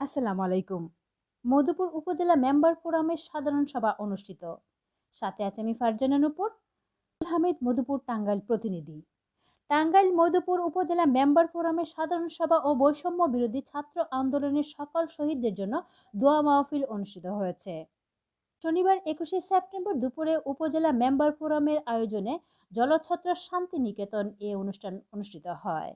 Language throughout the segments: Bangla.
আসসালামু আলাইকুম। মধুপুর উপজেলা মেম্বার ফোরামের সাধারণ সভা অনুষ্ঠিত। সাথে আছে আমি ফারজানা নুপুর হামিদ মধুপুর টাঙ্গাইল প্রতিনিধি। টাঙ্গাইল মধুপুর উপজেলা মেম্বার ফোরামের সাধারণ সভা ও বৈষম্য বিরোধী ছাত্র আন্দোলনের সকল শহীদদের জন্য দোয়া মাহফিল অনুষ্ঠিত হয়েছে। শনিবার একুশে সেপ্টেম্বর দুপুরে উপজেলা মেম্বার ফোরামের আয়োজনে জলছত্র শান্তিনিকেতন এ অনুষ্ঠান অনুষ্ঠিত হয়।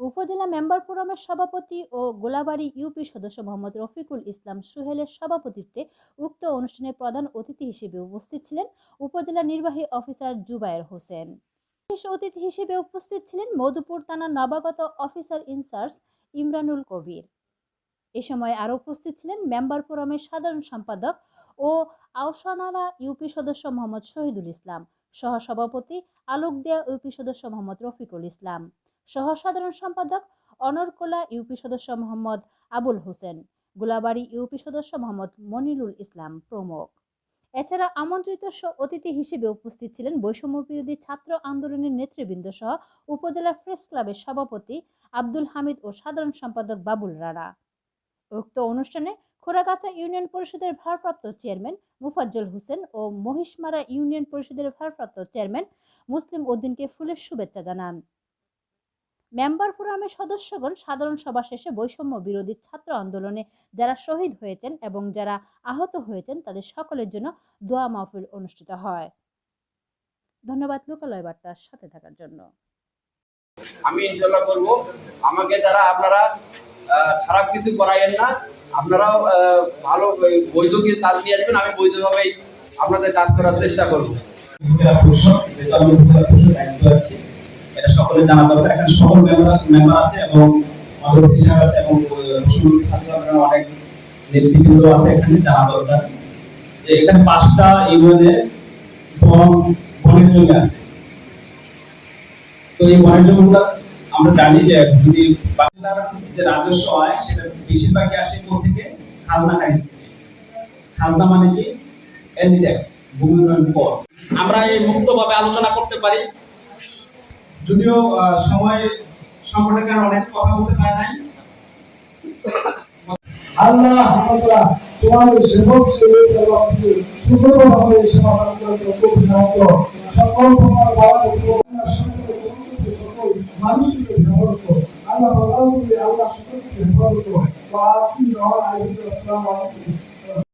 উপজেলা মেম্বার ফোরামের সভাপতি ও গোলাবাড়ি ইউপি সদস্য মোহাম্মদ রফিকুল ইসলাম সুহেলের সভাপতিত্বে উক্ত অনুষ্ঠানে প্রধান অতিথি হিসেবে উপস্থিত ছিলেন উপজেলা নির্বাহী অফিসার জুবায়ের হোসেন। বিশেষ অতিথি হিসেবে উপস্থিত ছিলেন মধুপুর থানার নবাগত অফিসার ইনচার্জ ইমরানুল কবির। এ সময় আরও উপস্থিত ছিলেন মেম্বার ফোরামের সাধারণ সম্পাদক ও আওসানারা ইউপি সদস্য মোহাম্মদ শহীদুল ইসলাম সহ সভাপতি আলোকদিয়া ইউপি সদস্য মোহাম্মদ রফিকুল ইসলাম। সহ সাধারণ সম্পাদক অনরকোলা ইউপি সদস্য মোহাম্মদ আবুল হোসেন, গোলাবাড়ি ইউপি সদস্য মোহাম্মদ মনিরুল ইসলাম প্রমুখ। এছাড়া আমন্ত্রিত অতিথি হিসেবে উপস্থিত ছিলেন বৈষম্য বিরোধী ছাত্র আন্দোলনের নেতৃবৃন্দ সহ উপজেলা প্রেস ক্লাবের সভাপতি আব্দুল হামিদ ও সাধারণ সম্পাদক বাবুল রানা উক্ত অনুষ্ঠানে খোরাগাছা ইউনিয়ন পরিষদের ভারপ্রাপ্ত চেয়ারম্যান মুফাজ্জল হোসেন ও মহিষমারা ইউনিয়ন পরিষদের ভারপ্রাপ্ত চেয়ারম্যান মুসলিম উদ্দিনকে ফুলের শুভেচ্ছা জানান। মেম্বার ফোরামের সদস্যগণ সাধারণ সভা শেষে বৈষম্য বিরোধী ছাত্র আন্দোলনে যারা শহীদ হয়েছেন এবং যারা আহত হয়েছেন তাদের সকলের জন্য দোয়া মাহফিল অনুষ্ঠিত হয়। ধন্যবাদ লোকালয় বার্তার সাথে থাকার জন্য। আমি ইনশাল্লাহ করব। আমাকে যারা আপনারা খারাপ কিছু করাইয়েন না আপনারাও আহ, ভালো বৈধ কিছু কাজ নিয়ে আসবেন আমি বৈধভাবেই আপনাদের কাজ করার চেষ্টা করব। সকলে জানা দরকার। এখানে সকল মেম্বার আছে এবং আমাদের অফিসার আছে এবং মুসলিম ছাত্র অনেক নেতৃবৃন্দ আছে, এখানে এখানে পাঁচটা ইউনিয়নে বন, বনের জমি আছে। তো এই বনের জমিগুলো আমরা জানি যে যদি বাংলার যে রাজস্ব হয়, সেটা বেশিরভাগই আসে কোথা থেকে? খাজনা থেকে। মানে কি? এলডি ট্যাক্স ভূমি উন্নয়ন কর আমরা এই মুক্তভাবে আলোচনা করতে পারি। যদিও সময় সংকটের কারণে অনেক কথা বলতে পারে নাই আল্লাহ আমরা তোমাদের সেবক সেবক সুন্দরভাবে সেবা করতে অভিনত সকল বন্ধুকে সকল মানুষকে হেফাজত করো। আল্লাহ বাবা আল্লাহ সকলকে হেফাজত করো। ওয়া আকিম ওয়া আলাইকুম আসসালামু আলাইকুম